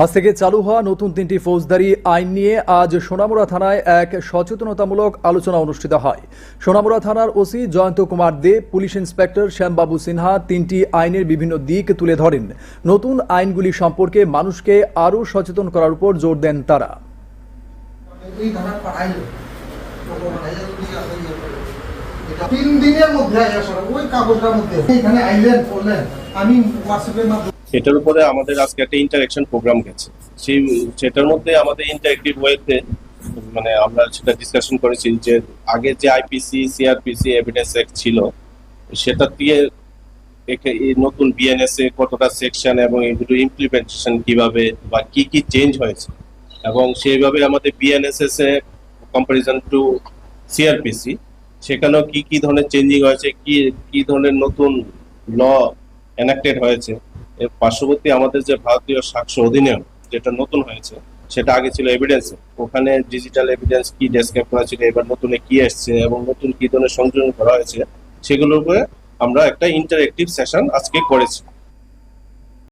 আজ থেকে চালু হওয়া নতুন তিনটি ফৌজদারি আইন নিয়ে আজ সোনামুড়া থানায় এক সচেতনতামূলক আলোচনা অনুষ্ঠিত হয়। সোনামুড়া থানার OC Jayanta Kumar Dey, police inspector Shyambabu Sinha তিনটি আইনের বিভিন্ন দিক তুলে ধরেন। নতুন আইনগুলি সম্পর্কে মানুষকে আরও সচেতন করার উপর জোর দেন তারা। তিন দিনের মধ্যে ওই কাগজটার মধ্যে। এখানে আইলেন করলেন আমি সেটার উপরে আমাদের আজকে একটা ইন্টারেকশন প্রোগ্রাম গেছে। সেই, সেটার মধ্যে আমাদের ইন্টারেক্টিভ ওয়েতে মানে আমরা সেটা ডিসকাশন করেছি যে আগে যে আইপিসি সিআরপিসি এভিডেন্স অ্যাক্ট ছিল, সেটা দিয়ে নতুন বিএনএস এ কতটা সেকশন এবং এগুলো ইমপ্লিমেন্টেশন কীভাবে বা কি কি চেঞ্জ হয়েছে। এবং সেইভাবে আমাদের বিএনএসএস এ কম্পারিজন টু সিআরপিসি সেখানেও কি কি ধরনের চেঞ্জিং হয়েছে, কি কি ধরনের নতুন ল এনাক্টেড হয়েছে। এর পার্শ্ববর্তী আমাদের যে ভারতীয় সাক্ষ্য অধিনিয়ম যেটা নতুন হয়েছে, সেটা আগে ছিল এভিডেন্স ওখানে ডিজিটাল এভিডেন্স কি ডেসক্রাইব করা ছিল, এবার নতুনে কি এসছে এবং নতুন কি ধরনের সংযোজন করা হয়েছে, সেগুলোর উপরে আমরা একটা ইন্টারেক্টিভ সেশন আজকে করেছি।